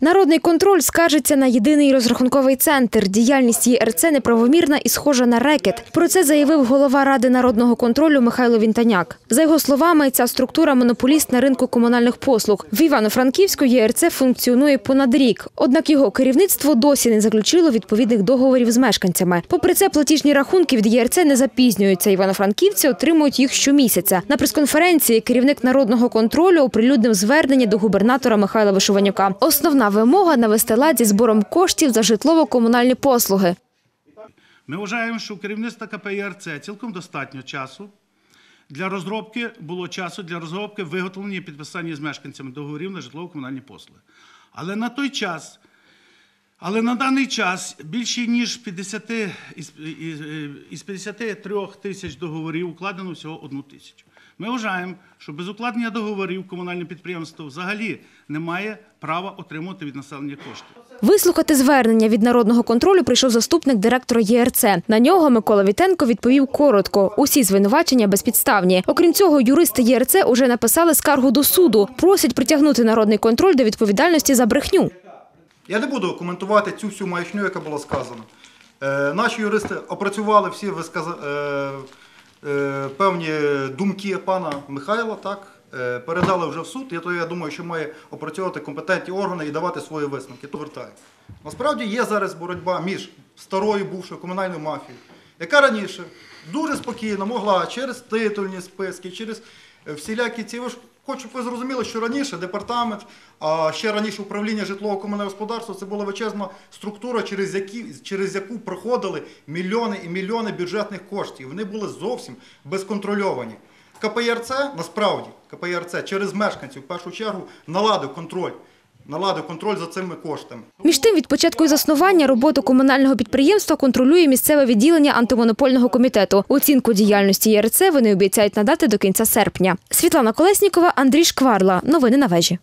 Народний контроль скаржиться на єдиний розрахунковий центр. Діяльність ЄРЦ неправомірна і схожа на рекет. Про це заявив голова ради народного контролю Михайло Вінтаняк. За його словами, ця структура монополіст на ринку комунальних послуг. В Івано-Франківську ЄРЦ функціонує понад рік. Однак його керівництво досі не заключило відповідних договорів з мешканцями. Попри це, платіжні рахунки від ЄРЦ не запізнюються. Івано-франківці отримують їх щомісяця. На прес-конференції керівник народного контролю оприлюднив звернення до губернатора Михайла Вишиванюка. Основна вимога навести лад зі збором коштів за житлово-комунальні послуги. Ми вважаємо, що у керівництва КП ЄРЦ цілком достатньо часу для розробки було часу для розробки виготовлення і підписання з мешканцями договорів на житлово-комунальні послуги. Але на той час, але на даний час більше ніж 50 із, із, із 53 тисяч договорів укладено всього одну тисячу. Ми вважаємо, що без укладення договорів комунальне підприємство взагалі не має права отримувати від населення кошти. Вислухати звернення від народного контролю прийшов заступник директора ЄРЦ. На нього Микола Вітенко відповів коротко. Усі звинувачення безпідставні. Окрім цього, юристи ЄРЦ уже написали скаргу до суду. Просять притягнути народний контроль до відповідальності за брехню. Я не буду коментувати цю всю маячню, яка була сказана. Е, наші юристи опрацювали всі е, е, певні думки пана Михайла, так, передали вже в суд, і то я думаю, що має опрацьовувати компетентні органи і давати свої висновки. То вертаю. Насправді є зараз боротьба між старою бувшою комунальною мафією, яка раніше дуже спокійно могла через титульні списки, через всілякі ці. Ви ж Хочу, ви зрозуміли, що раніше департамент, а ще раніше управління житлово-комунального господарства це була величезна структура, через, які, через яку проходили мільйони і мільйони бюджетних коштів. Вони були зовсім безконтрольовані. КПРЦ насправді КПРЦ через мешканців в першу чергу наладив контроль. Наладив контроль за цими коштами. Між тим, від початку заснування роботу комунального підприємства контролює місцеве відділення антимонопольного комітету. Оцінку діяльності ЄРЦ вони обіцяють надати до кінця серпня. Світлана Колеснікова, Андрій Шкварла. Новини на вежі.